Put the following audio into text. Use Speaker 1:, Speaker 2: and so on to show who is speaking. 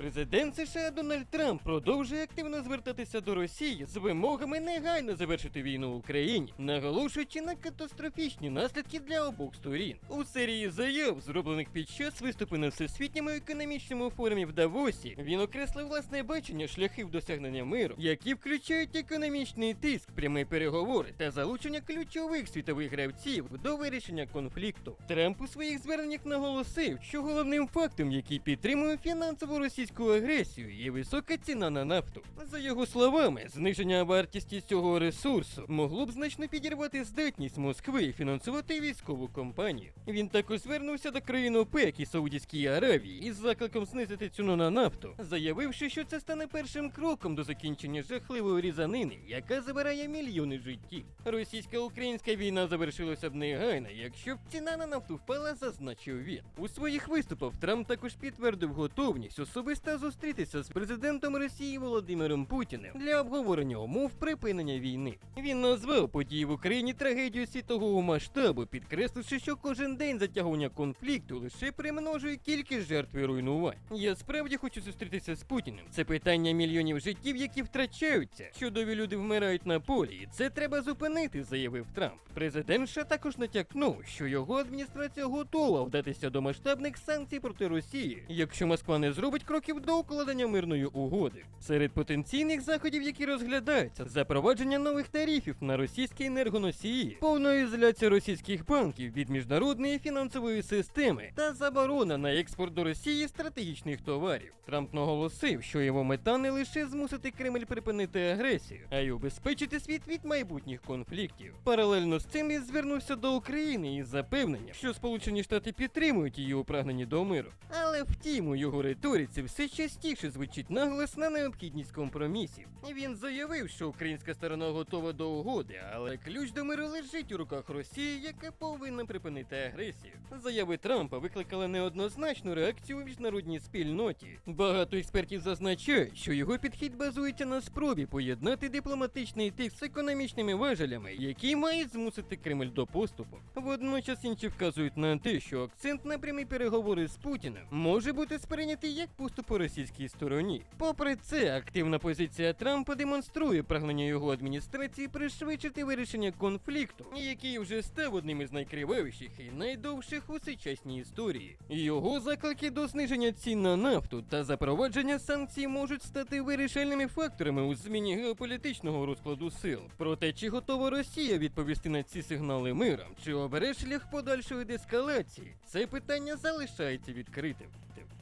Speaker 1: Президент США Дональд Трамп продовжує активно звертатися до Росії з вимогами негайно завершити війну в Україні, наголошуючи на катастрофічні наслідки для обох сторін. У серії заяв, зроблених під час виступу на всесвітньому економічному форумі в Давосі, він окреслив власне бачення шляхів досягнення миру, які включають економічний тиск, прямі переговори та залучення ключових світових гравців до вирішення конфлікту. Трамп у своїх зверненнях наголосив, що головним фактом, який підтримує фінансову російську агресію, є висока ціна на нафту. За його словами, зниження вартісті цього ресурсу могло б значно підірвати здатність Москви фінансувати військову компанію. Він також звернувся до країн ОПЕК і Саудівської Аравії із закликом знизити ціну на нафту, заявивши, що це стане першим кроком до закінчення жахливої різанини, яка забирає мільйони життів. Російсько-українська війна завершилася б негайно, якщо б ціна на нафту впала, зазначив він. У своїх виступах Трамп також підтвердив готовність особисто зустрітися з президентом Росії Володимиром Путіним для обговорення умов припинення війни. Він назвав події в Україні трагедією світового масштабу, підкресливши, що кожен день затягування конфлікту лише примножує кількість жертв і руйнувань. Я справді хочу зустрітися з Путіним. Це питання мільйонів життів, які втрачаються. Чудові люди вмирають на полі, і це треба зупинити, заявив Трамп. Президент США також натякнув, що його адміністрація готова вдатися до масштабних санкцій проти Росії, якщо Москва не зробить кроків до укладення мирної угоди. Серед потенційних заходів, які розглядаються, запровадження нових тарифів на російські енергоносії, повна ізоляція російських банків від міжнародної фінансової системи та заборона на експорт до Росії стратегічних товарів. Трамп наголосив, що його мета не лише змусити Кремль припинити агресію, а й убезпечити світ від майбутніх конфліктів. Паралельно з цим він звернувся до України із запевненням, що Сполучені Штати підтримують її у прагненні до миру. Але втім, у його риториці все частіше звучить наголос на необхідність компромісів. Він заявив, що українська сторона готова до угоди, але ключ до миру лежить у руках Росії, яка повинна припинити агресію. Заяви Трампа викликали неоднозначну реакцію у міжнародній спільноті. Багато експертів зазначають, що його підхід базується на спробі поєднати дипломатичний тиск з економічними важелями, які мають змусити Кремль до поступу. Водночас інші вказують на те, що акцент на прямі переговори з Путіним може бути сприйнятий як поступ у російській стороні. Попри це, активна позиція Трампа демонструє прагнення його адміністрації пришвидшити вирішення конфлікту, який вже став одним із найкривавіших і найдовших у сучасній історії. Його заклики до зниження цін на нафту та запровадження санкцій можуть стати вирішальними факторами у зміні геополітичного розкладу сил. Проте чи готова Росія відповісти на ці сигнали миром, чи обере шлях подальшої дескалації? Це питання залишається відкритим. there we go.